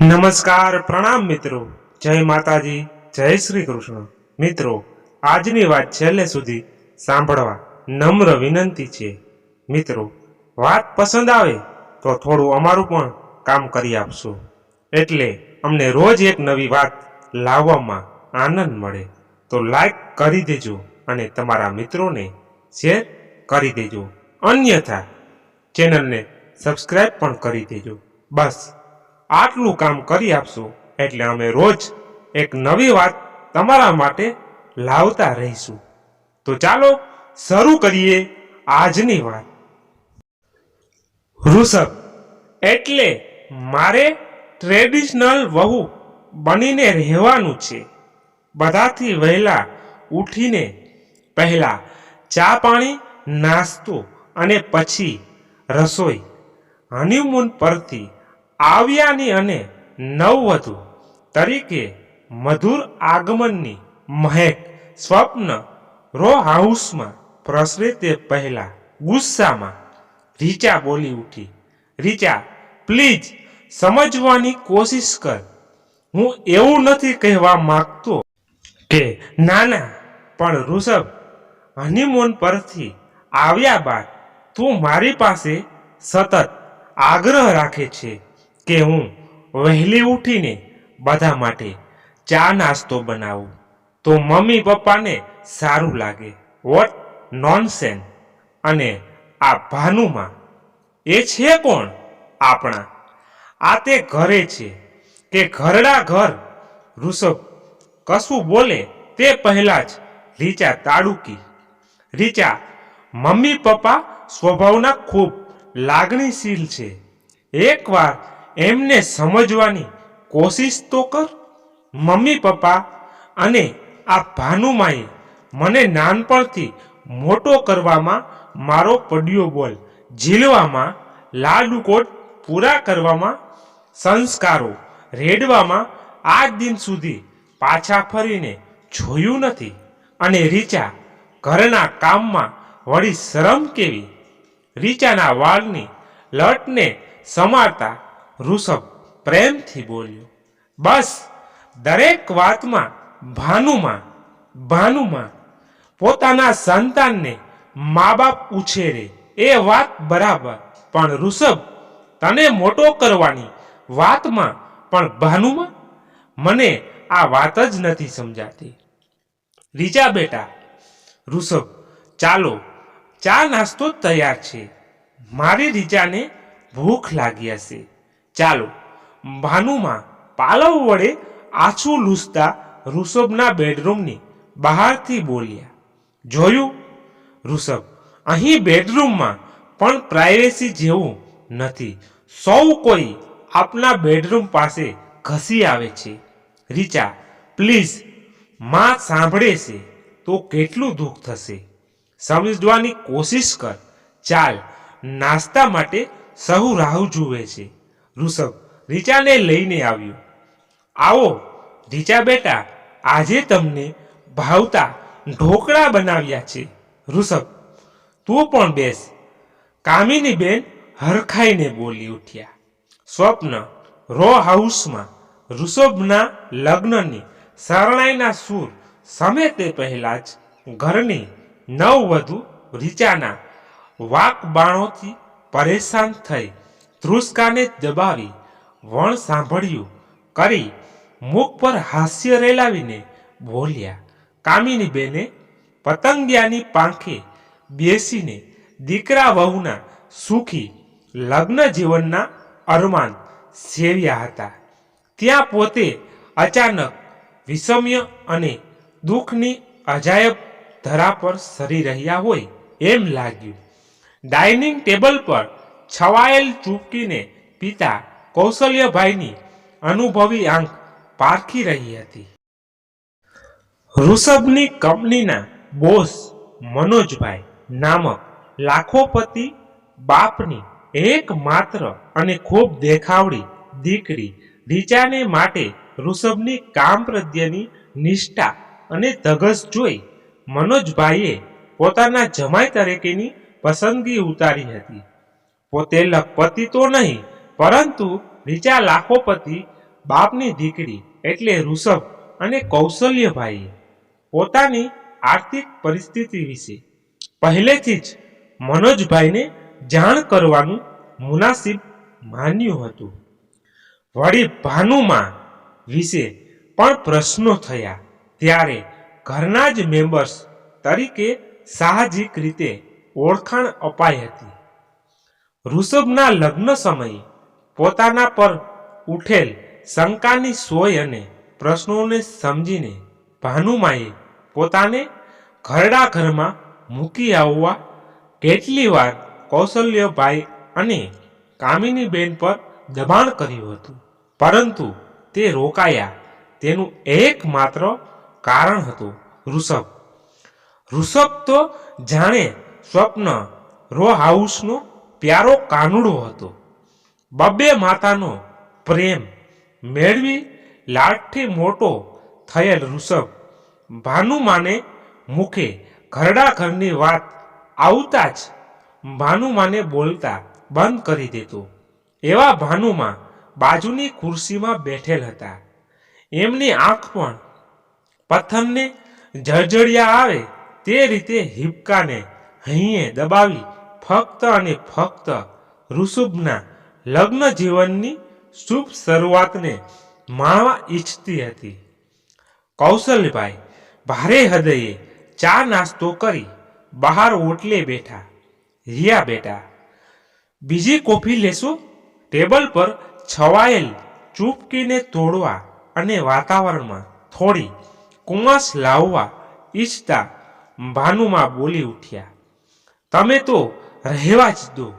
નમસ્કાર, પ્રણામ મિત્રો. જય માતાજી, જય શ્રી કૃષ્ણ. મિત્રો, આજની વાત છેલ્લે સુધી સાંભળવા નમ્ર વિનંતી છે. મિત્રો, વાત પસંદ આવે તો થોડું અમારું પણ કામ કરી આપશો. એટલે અમને રોજ એક નવી વાત લાવવામાં આનંદ મળે. તો લાઈક કરી દેજો અને તમારા મિત્રોને શેર કરી દેજો. અન્યથા ચેનલને સબસ્ક્રાઈબ પણ કરી દેજો. બસ. આટલું કામ કરી આપશો એટલે અમે રોજ એક નવી વાત તમારા માટે લાવતા રહીશું. તો ચાલો શરૂ કરીએ આજની વાત. વૃષભ, એટલે મારે ટ્રેડિશનલ વહુ બનીને રહેવાનું છે. બધાથી વહેલા ઉઠીને પહેલા ચા પાણી, નાસ્તો અને પછી રસોઈ. હનીમૂન પરથી આવ્યાની અને નવવધુ તરીકે મધુર આગમનની મહેક, સ્વપ્ન રો હાઉસમાં પ્રસરે તે પહેલા ગુસ્સામાં રીચા બોલી ઉઠી, રીચા, પ્લીઝ સમજવાની કોશિશ કર. હું એવું નથી કહેવા માગતો કે ના ના પણ ઋષભ હનીમૂન પરથી આવ્યા બાદ તું મારી પાસે સતત આગ્રહ રાખે છે. કે હું વહેલી ઉઠીને બધા માટે ચા નાસ્તો બનાવું. તો મમ્મી પપ્પાને સારું લાગે. વોટ નોનસેન અને આ ભાનુમાં એ છે કોણ? આપણા. આ તે ઘરે છે કે ઘરડા ઘર. ઋષભ કશું બોલે તે પહેલા જ રીચા તાડુકી. રીચા, મમ્મી પપ્પા સ્વભાવના ખૂબ લાગણીશીલ છે. એકવાર એમને સમજવાની કોશિશ તો કર. મમ્મી, પપ્પા અને આ ભાનુમાએ મને નાનપણથી મોટો કરવામાં મારો પડ્યો બોલ. ઝીલવામાં લાડુકોટ પૂરા કરવામાં, સંસ્કારો રેડવામાં આજ દિન સુધી પાછા ફરીને જોયું નથી. અને રીચા ઘરના કામમાં વળી શરમ કેવી? રીચાના વાળની લટને સમારતા ઋષભ પ્રેમથી બોલ્યો, બસ, દરેક વાતમાં ભાનુમાં ભાનુમાં પોતાના સંતાનને મા બાપ ઉછેરે, એ વાત બરાબર. પણ ઋષભ, તને મોટો કરવાની વાતમાં પણ ભાનુમાં? મને આ વાત જ નથી સમજાતી. રીજા બેટા, ઋષભ, ચાલો, ચા નાસ્તો તૈયાર છે. મારી રીજાને ભૂખ લાગી હશે. ચાલો, ભાનુમાં પાલવ વડે આછું લૂસતા ઋષભના બેડરૂમની બહારથી બોલ્યા, જોયું? ઋષભ, અહીં બેડરૂમમાં પણ પ્રાઇવેસી જેવું નથી. સૌ કોઈ આપના બેડરૂમ પાસે ઘસી આવે છે. રીચા, પ્લીઝ, માં સાંભળે છે તો કેટલું દુઃખ થશે. સમજવાની કોશિશ કર. ચાલ, નાસ્તા માટે સહુ રાહ જુએ છે. ઋષભ, રીચાને લઈને આવ્યો. આવો, રીચા બેટા, આજે તમને ભાવતા ઢોકળા બનાવ્યા છે. ઋષભ, તું પણ બેસ. કામિની બેન હરખાઈને બોલી ઉઠ્યા. સ્વપ્ન, રો હાઉસમાં ઋષભના લગ્નની શરણાઈના સૂર સમે તે પહેલા જ ઘરની નવવધુ રીચાના વાક બાણોથી પરેશાન થઈ ધ્રુસકાને દબાવી વણ સાંભળ્યું. કરી મુખ પર હાસ્ય રેલાવીને બોલ્યા કામિની બેને પતંગિયાની પાંખે બેસીને દીકરા વહુના સુખી લગ્ન જીવનના અરમાન સેવ્યા હતા. ત્યાં પોતે અચાનક વિષમ્ય અને દુઃખની અજાયબ ધરા પર સરી રહ્યા હોય એમ લાગ્યું. ડાઇનિંગ ટેબલ પર છવાયેલ ચૂપકીને પિતા કૌશલ્યભાઈની અનુભવી આંખ પારખી રહી હતી. ઋષભની કંપનીના બોસ મનોજભાઈ નામક લાખોપતિ બાપની એકમાત્ર અને ખૂબ દેખાવડી દીકરી રીચાને માટે ઋષભની કામ પ્રત્યેની નિષ્ઠા અને ધગસ જોઈ મનોજભાઈએ પોતાના જમાઈ તરીકેની પસંદગી ઉતારી હતી. પોતે લખપતિ તો નહીં, પરંતુ રીચા લાખોપતિ બાપની દીકરી એટલે ઋષભ અને કૌશલ્યભાઈએ પોતાની આર્થિક પરિસ્થિતિ વિશે પહેલેથી જ મનોજભાઈને જાણ કરવાનું મુનાસિબ માન્યું હતું. વળી ભાનુમાં વિશે પણ પ્રશ્નો થયા, ત્યારે ઘરના જ મેમ્બર્સ તરીકે સાહજિક રીતે ઓળખાણ અપાઈ હતી. ઋષભના લગ્ન સમયે પોતાના પર ઉઠેલ શંકાની સોય અને પ્રશ્નોને સમજીને ભાનુમાએ પોતાને ઘરડા ઘરમાં મૂકી આવવા કેટલી વાર કૌશલ્યભાઈ અને કામિનીબેન પર દબાણ કર્યું હતું. પરંતુ તે રોકાયા તેનું એકમાત્ર કારણ હતું ઋષભ. ઋષભ તો જાણે સ્વપ્ન રો હાઉસનો પ્યારો કાનુડો હતો. બબ્બે માતાનો પ્રેમ મેળવી લાઠથી મોટો થયેલ ઋષભ ભાનુમાને મુખે ઘરડા ઘરની વાત આવતા જ ભાનુમાને બોલતા બંધ કરી દેતો એવા ભાનુમા બાજુની ખુરશીમાં બેઠેલ હતા. એમની આંખ પણ પથ્થરને જળજળિયા આવે તે રીતે હિપકાને હૈયે દબાવી ફક્ત અને ફક્ત ઋષભના લગ્ન જીવનની શુભ શરૂઆતને માણવા ઈચ્છતી હતી. કૌશલ્યભાઈ ભારે હૃદયે ચા નાસ્તો કરી બહાર ઓટલે બેઠા. રિયા બેટા, બીજી કોફી લેશો? ટેબલ પર છવાયેલ ચૂપકીને તોડવા અને વાતાવરણમાં થોડી કુમાશ લાવવા ઈચ્છતા ભાનુમાં બોલી ઉઠ્યા. તમે તો રહેવા જ દો.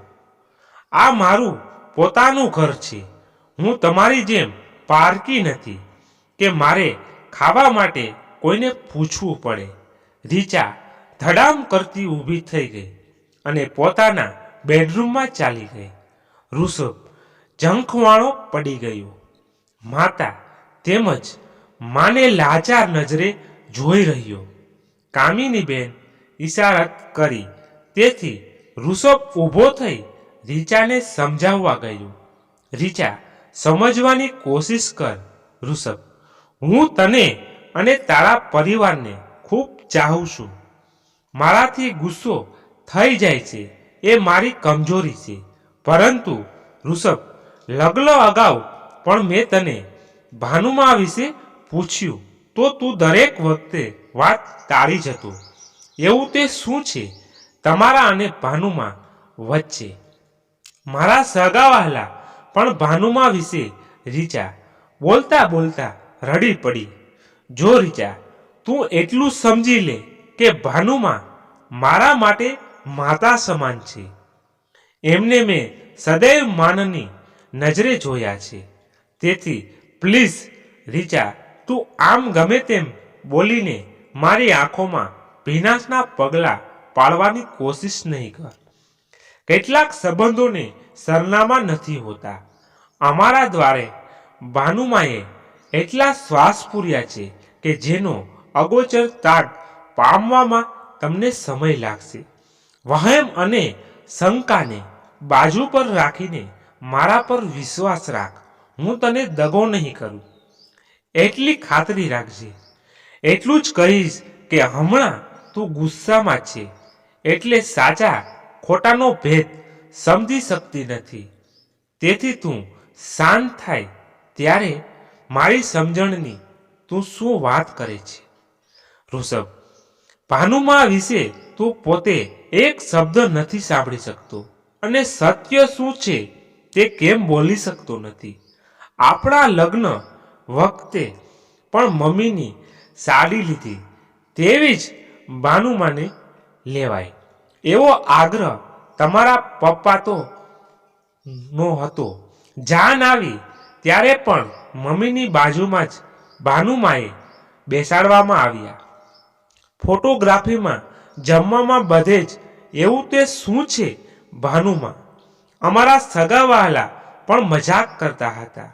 આ મારું પોતાનું ઘર છે. હું તમારી જેમ પારકી નથી કે મારે ખાવા માટે કોઈને પૂછવું પડે. રીચા ધડામ કરતી ઊભી થઈ ગઈ અને પોતાના બેડરૂમમાં ચાલી ગઈ. ઋષભ ઝંખવાણો પડી ગયો. માતા તેમજ માને લાચાર નજરે જોઈ રહ્યો. કામિની બેન ઈશારત કરી. તેથી ઋષભ ઊભો થઈ રીચાને સમજાવવા ગયો. રીચા, સમજવાની કોશિશ કર, ઋષભ. હું તને અને તારા પરિવારને ખૂબ ચાહું છું. મારાથી ગુસ્સો થઈ જાય છે, એ મારી કમજોરી છે. પરંતુ, ઋષભ, લગ્ન અગાઉ પણ મેં તને ભાનુમા વિશે પૂછ્યું, તો તું દરેક વખતે વાત ટાળી જતો એવું તે શું છે? તમારા અને ભાનુમા વચ્ચે. મારા સગાવાલા પણ ભાનુમા વિશે રીચા. બોલતા બોલતા રડી પડી. જો રીચા, તું એટલું સમજી લે કે ભાનુમા મારા માટે માતા સમાન છે. એમને મેં સદૈવ માનની નજરે જોયા છે. તેથી પ્લીઝ રીચા, તું આમ ગમે તેમ બોલીને મારી આંખોમાં ભીનાશના પગલાં પાડવાની કોશિશ નહીં કર. કેટલાક સંબંધોને સરનામા નથી હોતા. અમારા દ્વારે ભાનુમાએ એટલા શ્વાસ પૂર્યા છે કે જેનો અગોચર તાગ પામવામાં તમને સમય લાગશે. વહેમ અને શંકાને બાજુ પર રાખીને મારા પર વિશ્વાસ રાખ. હું તને દગો નહીં કરું. એટલી ખાતરી રાખજે. એટલું જ કહીશ કે હમણાં તું ગુસ્સામાં છે. એટલે સાચા ખોટાનો ભેદ સમજી શકતી નથી. તેથી તું શાંત થાય ત્યારે મારી સમજણની તું શું વાત કરે છે? ઋષભ, ભાનુમા વિશે તું પોતે એક શબ્દ નથી સાંભળી શકતો અને સત્ય શું છે તે કેમ બોલી શકતો નથી? આપણા લગ્ન વખતે પણ મમ્મીની સાડી લીધી, તેવી જ ભાનુમાને લેવાય. એવો આગ્રહ તમારા પપ્પા તો નો હતો. જાન આવી ત્યારે પણ મમ્મીની બાજુમાં જ ભાનુમાએ બેસાડવામાં આવ્યા. ફોટોગ્રાફીમાં જમવામાં બધે જ એવું તે શું છે ભાનુમાં? અમારા સગાવાલા પણ મજાક કરતા હતા.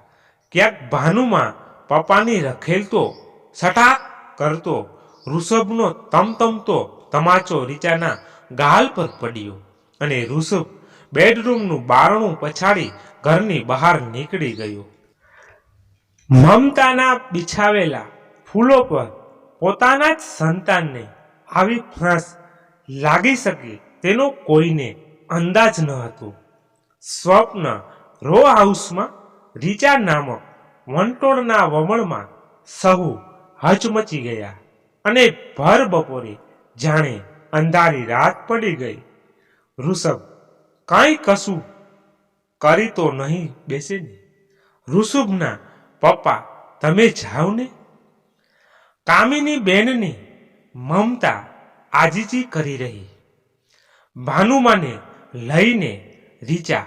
ક્યાંક ભાનુમાં પપ્પાની રખેલતો સટાક કરતો, ઋષભનો તમતમતો તમાચો રીચાના ગાલ પર પડ્યો અને ઋષભ બેડરૂમનું બારણું પછાડી ઘરની બહાર નીકળી ગયો. મમતાના બિછાવેલા ફૂલો પર પોતાના જ સંતાનને આવી ફ્રાંસ લાગી શકે તેનો કોઈને અંદાજ ન હતો. સ્વપ્ન રો હાઉસમાં રીચા નામક વંટોળના વમળમાં સહુ હચમચી ગયા અને ભર બપોરે જાણે અંધારી રાત પડી ગઈ. ઋષભ, કાંઈ કશું કરી તો નહીં બેસે ને ઋષભના પપ્પા, તમે જાઓ ને? કામિની બેનની મમતા આજીજી કરી રહી. ભાનુમાને લઈને રીચા,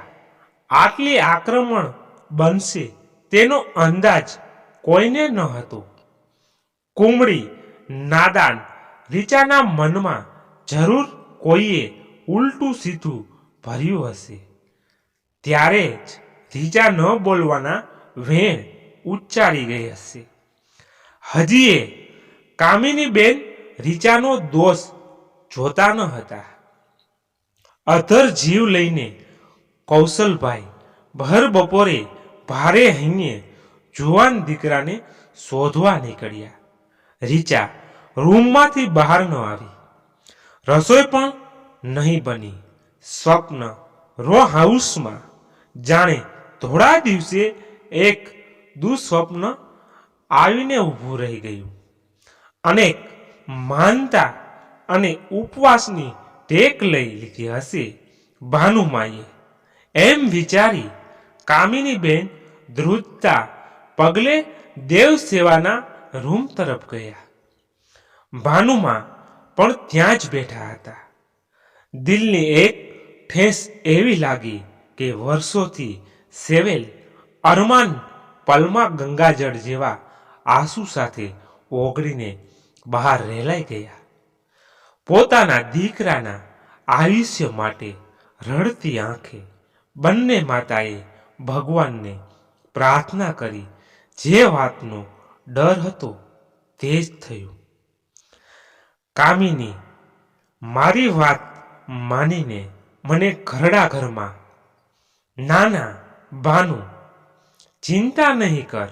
આટલી આક્રમણ બનશે તેનો અંદાજ કોઈને ન હતો. કુમળી નાદાન રીચાના મનમાં જરૂર કોઈએ ઉલટું સીધું ભર્યું હશે. ત્યારે જ રીચા ન બોલવાના વેણ ઉચ્ચારી ગઈ હશે. હજીએ કામિની બેન રીચાનો દોષ જોતા ન હતા. અધર જીવ લઈને કૌશલભાઈ ભર બપોરે ભારે હૈયે જુવાન દીકરાને શોધવા નીકળ્યા. રીચા રૂમમાંથી બહાર ન આવી. રસોઈ પણ નહીં બની. સ્વપ્ન રો હાઉસમાં. જાણે થોડા દિવસે એક દુઃસ્વપ્ન આવીને ઊભું રહી ગયું. અનેક માનતા અને ઉપવાસની ટેક લઈ લીધી હશે ભાનુમાએ એમ વિચારી કામિની બેન ધ્રુજતા પગલે દેવ સેવાના રૂમ તરફ ગયા. ભાનુમા પણ ત્યાં જ બેઠા હતા. દિલની એક ઠેસ એવી લાગી કે વર્ષોથી સેવેલ, અરમાન, પલમા ગંગાજળ જેવા આંસુ સાથે ઓગળીને બહાર રેલાઈ ગયા. પોતાના દીકરાના આયુષ્ય માટે રડતી આંખે બંને માતાએ ભગવાનને પ્રાર્થના કરી જે વાતનો ડર હતો તે જ થયું. કામિની, મારી વાત માનીને મને ઘરડા ઘરમાં નાના, ભાનુ, ચિંતા નહીં કર.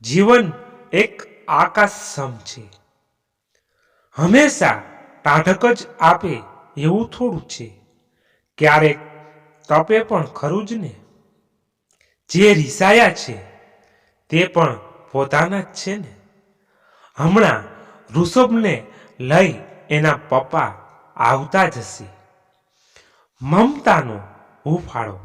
જીવન એક આકાશ સમ છે. હંમેશા ટાઢક જ આપે એવું થોડું છે. ક્યારેક તપે પણ ખરું જ ને? જે રિસાયા છે, તે પણ પોતાના જ છે ને? હમણાં ઋષભને લઈ એના પપ્પા આવતા જશે. મમતાનો હુફાળો.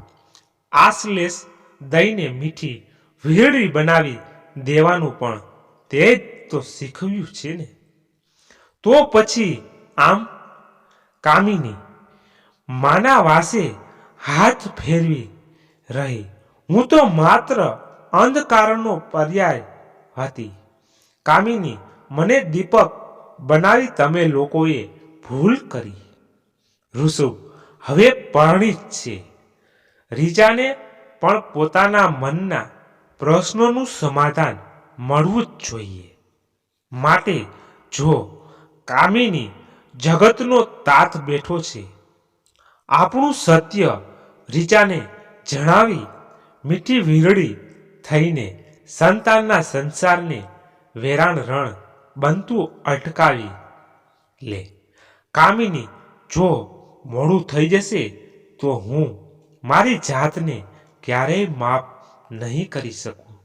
આસલેસ દઈને મીઠી વીરડી બનાવી દેવાનું પણ તે જ તો શીખવ્યું છે ને. તો પછી આમ કામિની માના વાસે હાથ ફેરવી રહી. હું તો માત્ર અંધકારનો પર્યાય હતી. કામિની, મને દીપક બનાવી તમે લોકોએ ભૂલ કરી. ઋષભ, હવે પરણિત છે. રીજાને પણ પોતાના મનના પ્રશ્નોનું સમાધાન મળવું જ જોઈએ. માટે જો કામિની જગતનો તાત બેઠો છે, આપણું સત્ય રીચાને જણાવી મીઠી વીરળી થઈને સંતાનના સંસારને વેરાણ રણ બનતું અટકાવી લે. કામિની, જો મોડું થઈ જશે તો હું મારી જાતને ક્યારેય માફ નહીં કરી શકું.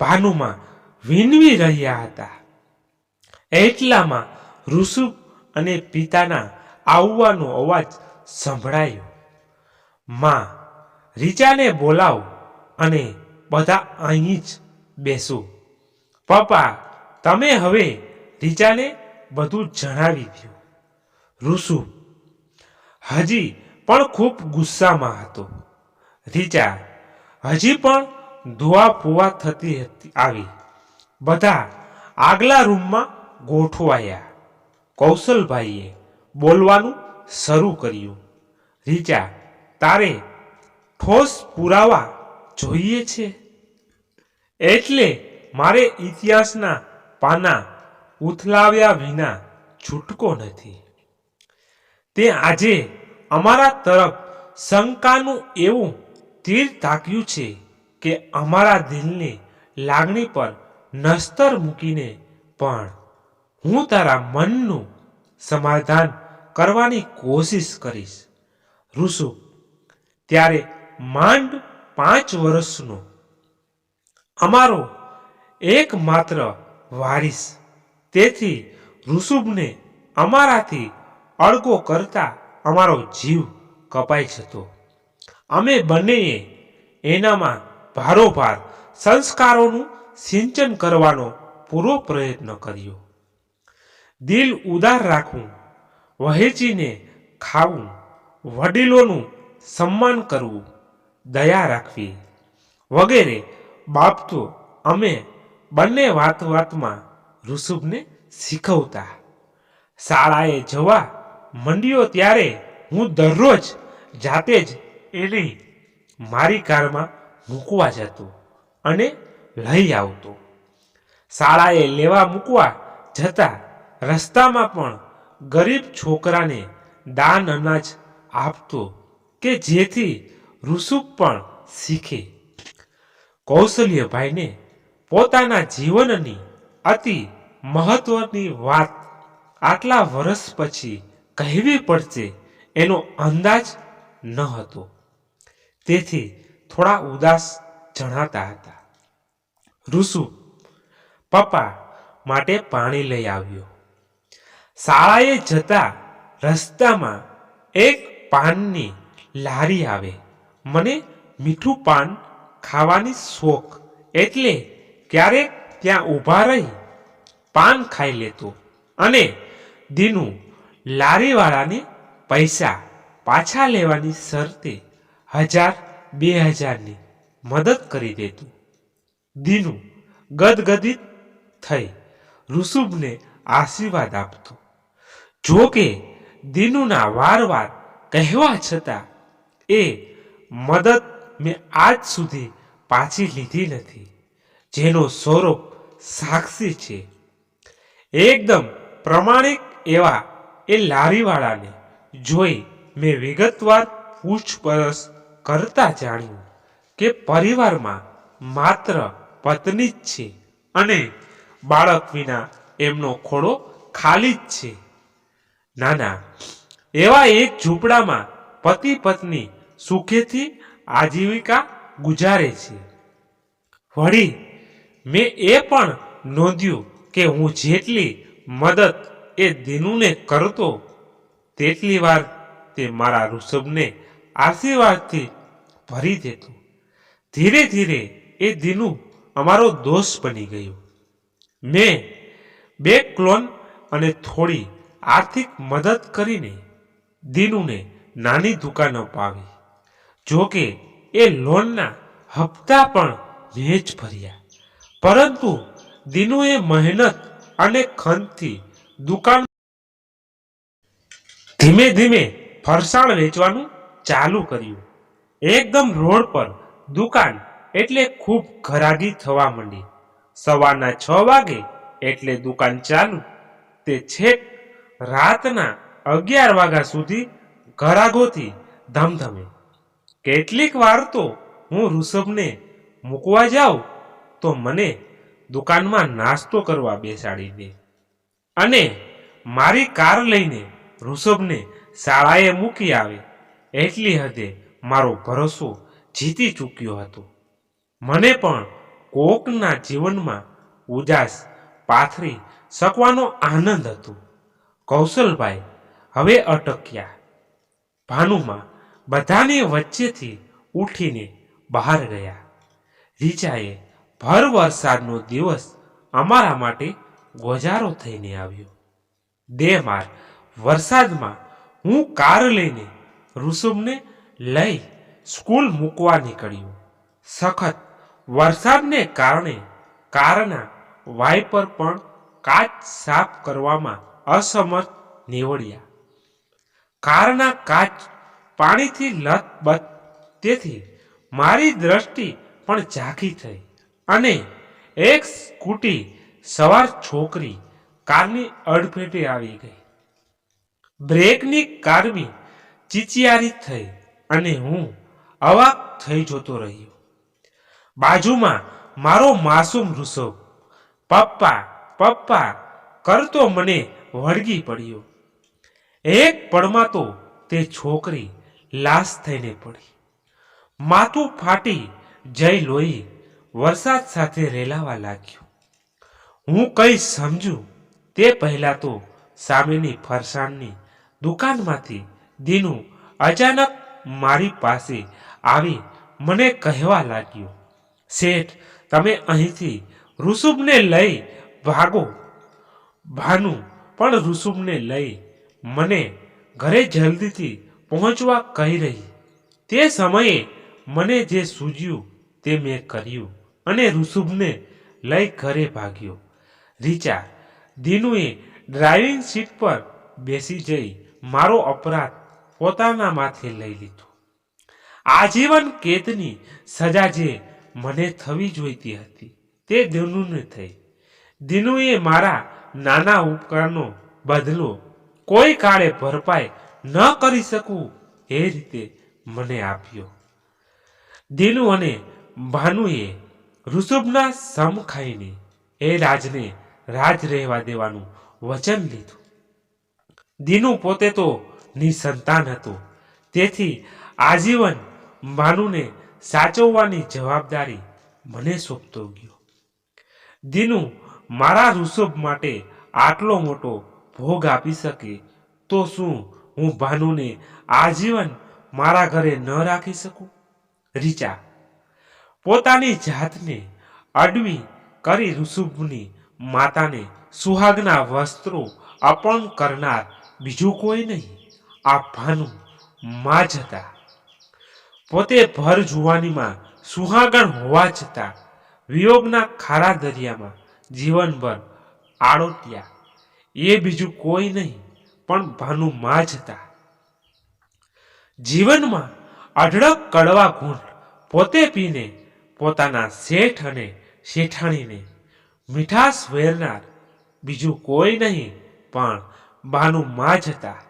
ભાનુમાં વિનવી રહ્યા હતા. એટલામાં ઋષુ અને પિતાના આવવાનો અવાજ સંભળાયો. માં, રીચાને બોલાવ અને બધા અહીં જ બેસો. પપ્પા તમે હવે રીજાને બધું જણાવી દો ઋષુ, હજી પણ ખૂબ ગુસ્સામાં હતો. રીજા, હજી પણ ધોવા પોવા થતી હતી, આવી. બધા આગલા રૂમમાં ગોઠવાયા. કૌશલભાઈએ બોલવાનું શરૂ કર્યું. રીચા તારે ઠોસ પુરાવા જોઈએ છે? એટલે મારે ઇતિહાસના પાના ઉથલાવ્યા વિના છૂટકો નથી. તે આજે અમારા તરફ શંકાનું એવું તીર તાક્યું છે કે અમારા દિલની લાગણી પર નસ્તર મૂકીને પણ હું તારા મનનું સમાધાન કરવાની કોશિશ કરીશ. ઋષુ, ત્યારે માંડ પાંચ વર્ષનો અમારો એકમાત્ર વારીસ. તેથી ઋષુભને અમારાથી અળગો કરતા અમારો જીવ કપાઈ જતો. અમે બંનેએ એનામાં ભારોભાર સંસ્કારોનું સિંચન કરવાનો પૂરો પ્રયત્ન કર્યો. દિલ ઉદાર રાખવું, વહેંચીને ખાવું, વડીલોનું સન્માન કરવું, દયા રાખવી વગેરે બાબતો અમે બંને વાત વાતમાં ઋષભને શીખવતા. શાળાએ જવા મંડ્યો ત્યારે હું દરરોજ જાતે જ એને મારી કારમાં મૂકવા જતો અને લઈ આવતો. શાળાએ લેવા મૂકવા જતા રસ્તામાં પણ ગરીબ છોકરાને દાન અનાજ આપતો કે જેથી ઋષુભ પણ શીખે. કૌશલ્યભાઈને પોતાના જીવનની અતિ મહત્વની વાત આટલા વર્ષ પછી કહેવી પડશે એનો અંદાજ ન હતો. તેથી થોડા ઉદાસ જણાતા હતા. ઋષુ, પપ્પા માટે પાણી લઈ આવ્યો. શાળાએ જતા રસ્તામાં એક પાનની લારી આવે. મને મીઠું પાન ખાવાની શોખ એટલે ક્યારેક ત્યાં ઊભા રહી પાન ખાઈ લેતો અને દીનું લારીવાળાને પૈસા પાછા લેવાની શરતે હજાર, બે હજારની મદદ કરી દેતું. દીનું ગદગદિત થઈ ઋષુભને આશીર્વાદ આપતો. જો કે દીનુના વારવાર કહેવા છતાં એ મદદ મેં આજ સુધી પાછી લીધી નથી. જેનો સ્વરૂપ સાક્ષી છે. એકદમ પ્રમાણિક એવા એ લારીવાળાને જોઈ મેં વિગતવાર પૂછપરછ કરતા જાણ્યું કે પરિવારમાં માત્ર પત્ની જ છે અને બાળક વિના એમનો ખોડો ખાલી જ છે. નાના, એવા એક ઝૂંપડામાં પતિ પત્ની સુખેથી આજીવિકા ગુજારે છે. વળી મેં એ પણ નોંધ્યું કે હું જેટલી મદદ એ દીનુને કરતો, તેટલી વાર તે મારા ઋષભને આશીર્વાદથી ભરી દેતો. ધીરે ધીરે એ દીનુ અમારો દોષ બની ગયો. મેં બે ક્લોન અને થોડી આર્થિક મદદ કરીને દીનુને નાની દુકાન અપાવી. જોકે એ લોનના હપ્તા પણ મેં જ ભર્યા. પરંતુ દિનુએ મહેનત અને ખંતથી દુકાન ધીમે ધીમે ફરસાણ વેચવાનું ચાલુ કર્યું. એકદમ રોડ પર દુકાન એટલે ખૂબ ઘરાગી થવા માંડી. સવારના છ વાગે એટલે દુકાન ચાલુ. તે છેક રાતના અગિયાર વાગ્યા સુધી ઘરાગોથી ધમધમે. કેટલીક વાર તો હું ઋષભને મૂકવા જાઉં તો મને દુકાનમાં નાસ્તો કરવા બેસાડી દે અને મારી કાર લઈને ઋષભને શાળાએ મૂકી આવે એટલી હદે મારો ભરોસો જીતી ચૂક્યો હતો. મને પણ કોકના જીવનમાં ઉજાસ પાથરી શકવાનો આનંદ હતો. કૌશલભાઈ હવે અટક્યા. ભાનુમાં બધાની વચ્ચેથી ઉઠીને બહાર ગયા. રીચાએ ભર વરસાદનો દિવસ અમારા માટે ગોજારો થઈને આવ્યો. દે માર વરસાદમાં હું કાર લઈને ઋષભને લઈ સ્કૂલ મૂકવા નીકળ્યો. સખત વરસાદને કારણે કારના વાઇપર પણ કાચ સાફ કરવામાં અસમર્થ નીવડ્યા. કારના કાચ પાણીથી લથબથ તેથી મારી દ્રષ્ટિ પણ ઝાંખી થઈ. અને એક સ્કૂટી સવાર છોકરી કારની અડફેટે આવી ગઈ. બ્રેકની કારમી ચીચિયારી થઈ અને હું અવાક થઈ જતો રહ્યો. બાજુમાં મારો માસૂમ ઋષભ, પપ્પા પપ્પા, કરતો મને વળગી પડ્યો. એક પળમાં તો તે છોકરી લાશ થઈને પડી. માથું ફાટી જય લોહી વરસાદ સાથે રેલાવા લાગ્યું. હું કઈ સમજું તે પહેલા તો સામેની ફરસાણની દુકાનમાંથી દીનું અચાનક મારી પાસે આવી મને કહેવા લાગ્યો, શેઠ, તમે અહીંથી ઋષુભને લઈ ભાગો. ભાનુ, પણ ઋષુભને લઈ મને ઘરે જલ્દીથી પહોંચવા કહી રહી. તે સમયે મને જે સૂજ્યું તે મેં કર્યું. અને ઋષુભને લઈ ઘરે ભાગ્યો. રીચા, દીનુએ ડ્રાઇવિંગ સીટ પર બેસી જઈ મારો અપરાધ પોતાના માથે લઈ લીધો. આજીવન કેદની સજા જે મને થવી જોઈતી હતી તે દિનુને થઈ. દિનુએ મારા નાના ઉપકારનો બદલો કોઈ કાળે ભરપાઈ ન કરી શકું એ રીતે મને આપ્યો. દિનુ અને ભાનુએ ઋષભના સમ ખાઈને એ રાજને રાજ રહેવા દેવાનું વચન લીધું. દીનુ પોતે તો નિસંતાન હતો. તેથી આજીવન ભાનુને સાચવવાની જવાબદારી મને સોંપતો ગયો. દીનુ મારા ઋષભ માટે આટલો મોટો ભોગ આપી શકે તો શું હું ભાનુને આજીવન મારા ઘરે ન રાખી શકું? રીચા પોતાની જાતને અડવી કરી ઋષભની માતાને સુહાગના વસ્ત્રો અર્પણ કરનાર બીજું કોઈ નહીં, આ ભાનુ માં જ હતા. પોતે ભર જુવાનીમાં સુહાગણ હોવા છતાં વિયોગના ખારા દરિયામાં જીવનભર આડોટ્યા. એ બીજું કોઈ નહીં, પણ ભાનુ માં જ હતા. જીવનમાં અઢળક કડવા ગુણ પોતે પીને પોતાના શેઠ અને શેઠાણીને મીઠાશ વેરનાર બીજું કોઈ નહીં, પણ બાનુ મા જ હતા.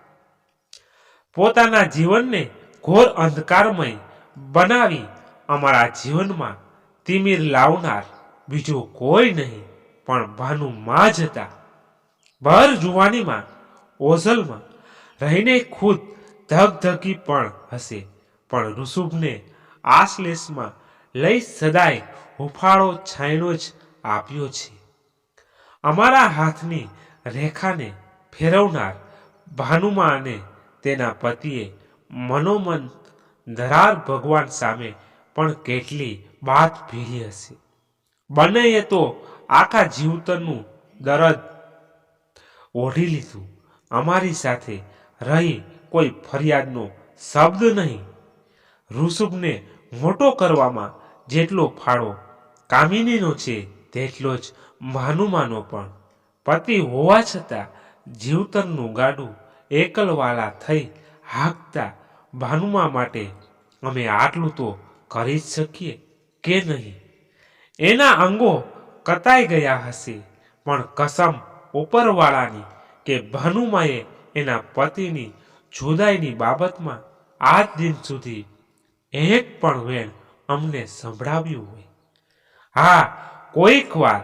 પોતાના જીવનને ઘોર અંધકારમય બનાવી અમારા જીવનમાં તિમિર લાવનાર બીજું કોઈ નહીં, પણ ભાનુ માં જ હતા. ભર જુવાનીમાં ઓઝલમાં રહીને ખુદ ધગધગી પણ હશે, પણ ઋષભને આશ્લેષમાં લઈ સદાય હુફાળો છાંયડો જ આપ્યો છે. અમારા હાથની રેખાને ફેરવનાર ભાનુમા અને તેના પતિએ મનોમન ધરાર ભગવાન સામે પણ કેટલી વાત ભીડી હશે. બંનેએ તો આખા જીવતરનું દરદ ઓઢી લીધું. અમારી સાથે રહી કોઈ ફરિયાદનો શબ્દ નહીં. ઋષભને મોટો કરવામાં જેટલો ફાળો કામિનીનો છે તેટલો જ ભાનુમાનો પણ. પતિ હોવા છતાં જીવતરનું ગાડું એકલવાલા થઈ હાંકતા ભાનુમા માટે અમે આટલું તો કરી જ શકીએ કે નહીં? એના અંગો કતાઈ ગયા હશે, પણ કસમ ઉપરવાળાની કે ભાનુમાએ એના પતિની જુદાઈની બાબતમાં આજ દિન સુધી એક પણ વેણ અમને સંભળાવ્યું હોય. હા, કોઈક વાર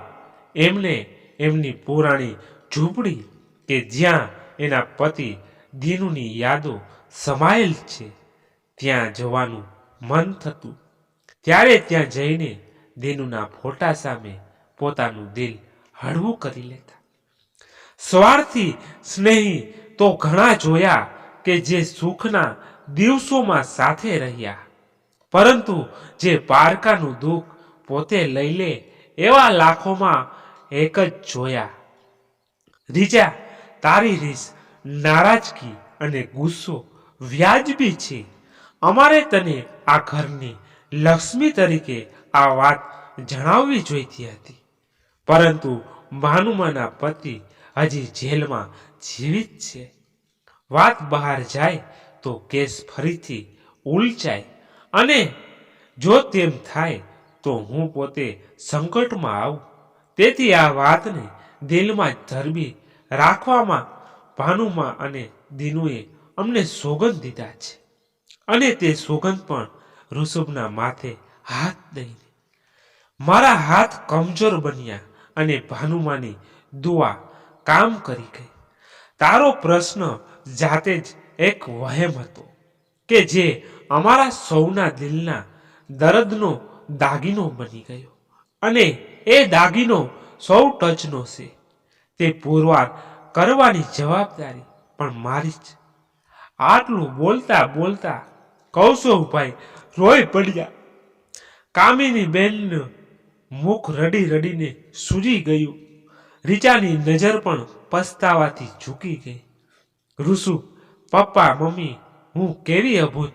એમને એમની પુરાણી ઝૂંપડી કે જ્યાં એના પતિ દીનુની યાદો સમાયેલ છે, ત્યાં જવાનું મન થતું. ત્યારે ત્યાં જઈને દીનુના ફોટા સામે પોતાનું દિલ હળવું કરી લેતા. સ્વાર્થી સ્નેહી તો ઘણા જોયા કે જે સુખના દિવસોમાં સાથે રહ્યા. પરંતુ જે પારકાનું દુઃખ પોતે લઈ લે એવા લાખોમાં એક જ જોયા. રીજા, તારી રીસ નારાજગી અને ગુસ્સો વ્યાજબી છે. અમારે તને આ ઘરની લક્ષ્મી તરીકે આ વાત જણાવવી જોઈતી હતી. પરંતુ ભાનુમાના પતિ હજી જેલમાં જીવિત છે. વાત બહાર જાય તો કેસ ફરીથી ઉલચાય. અને જો તેમ થાય તો હું પોતે સંકટમાં આવું. તેથી આ વાતને દિલમાં ધરબી રાખવામાં, ભાનુમા અને દિનુએ અમને સોગંદ દીધા છે. અને તે સોગંદ પણ ઋષભના માથે હાથ દઈને. મારા હાથ કમજોર બન્યા અને ભાનુમાની દુઆ કામ કરી ગઈ. તારો પ્રશ્ન જાતે જ એક વહેમ હતો કે જે અમારા સૌના દિલના દર્દનો દાગીનો બની ગયો. અને એ દાગીનો સૌ ટચનો છે. તે પુરવાર કરવાની જવાબદારી પણ મારી જ. આટલું બોલતા બોલતા કૌશવભાઈ રોઈ પડ્યા. કામિની બેનનું મુખ રડી રડીને સૂજી ગયું. રીચાની નજર પણ પસ્તાવાથી ઝૂકી ગઈ. ઋષુ, પપ્પા, મમ્મી, હું કેવી અભૂત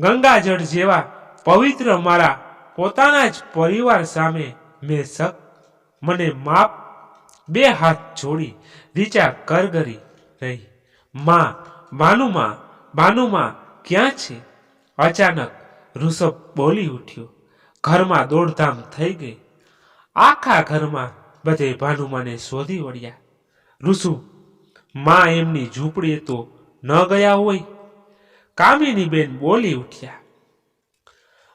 ગંગાજળ જેવા પવિત્ર મારા પોતાના જ પરિવાર સામે મેં શક મને માપ, બે હાથ જોડી, રીચા કરગરી રહી. માં ભાનુમાં ભાનુમાં ક્યાં છે? અચાનક ઋષભ બોલી ઉઠ્યો. ઘરમાં દોડધામ થઈ ગઈ. આખા ઘરમાં બધે ભાનુમાને શોધી વળ્યા. ઋષુ, માં એમની ઝૂંપડીએ તો ન ગયા હોય? કામિની બેન બોલી ઉઠ્યા,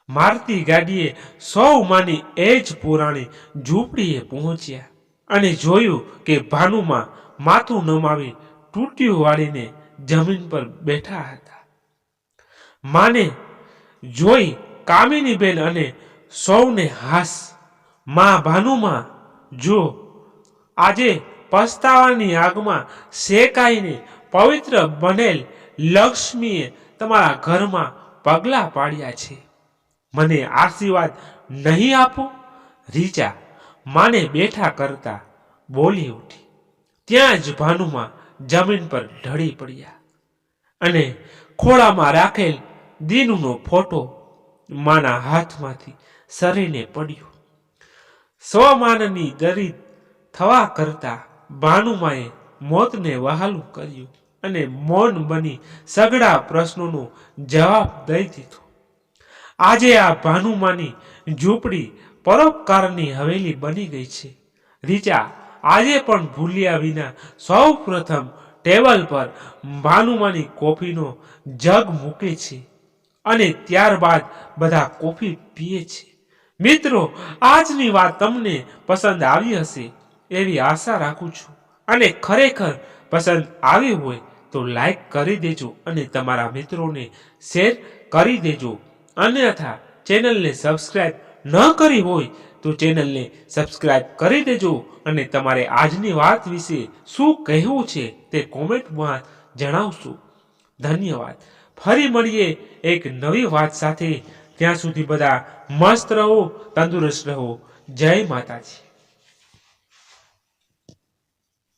મારતી ગાડીએ સૌ માની એ જ પુરાણી ઝૂંપડીએ પહોંચ્યા અને જોયું કે ભાનુમાં માથું નમાવી તૂટ્યું વાળીને જમીન પર બેઠા હતા. માને જોઈ કામિની બેન અને સૌને હાસ. માં ભાનુમાં જો આજે પસ્તાવાની આગમાં શેકાઈને પવિત્ર બનેલ લક્ષ્મીએ તમારા ઘરમાં પગલાં પાડ્યા છે. મને આશીર્વાદ નહીં આપો? રીચા માને બેઠા કરતા બોલી ઉઠી. ત્યાં જ ભાનુમાં જમીન પર ઢળી પડ્યા અને ખોળામાં રાખેલ દીનુનો ફોટો માના હાથમાંથી સરીને પડ્યો. સ્વમાનની દરિદ થવા કરતા ભાનુમાએ મોતને વહાલું કર્યું. અને મૌન બની સગડા પ્રશ્નોનો જવાબ દઈ દીધો. આજે આ ભાનુમાની ઝૂંપડી પરોપકારની હવેલી બની ગઈ છે. રીચા આજે પણ ભૂલ્યા વિના સૌ પ્રથમ ટેબલ પર ભાનુમાની કોફીનો જગ મૂકે છે અને ત્યારબાદ બધા કોફી પીએ છે. મિત્રો, આજની વાત તમને પસંદ આવી હશે એવી આશા રાખું છું અને ખરેખર પસંદ આવી હોય તો લાઈક કરી દેજો અને તમારા મિત્રોને શેર કરી દેજો. અન્યથા ચેનલને સબસ્ક્રાઈબ ન કરી હોય તો ચેનલને સબસ્ક્રાઈબ કરી દેજો અને તમારે આજની વાત વિશે શું કહેવું છે તે કોમેન્ટમાં જણાવશો. ધન્યવાદ. ફરી મળીએ એક નવી વાત સાથે. ત્યાં સુધી બધા મસ્ત રહો, તંદુરસ્ત રહો. જય માતાજી.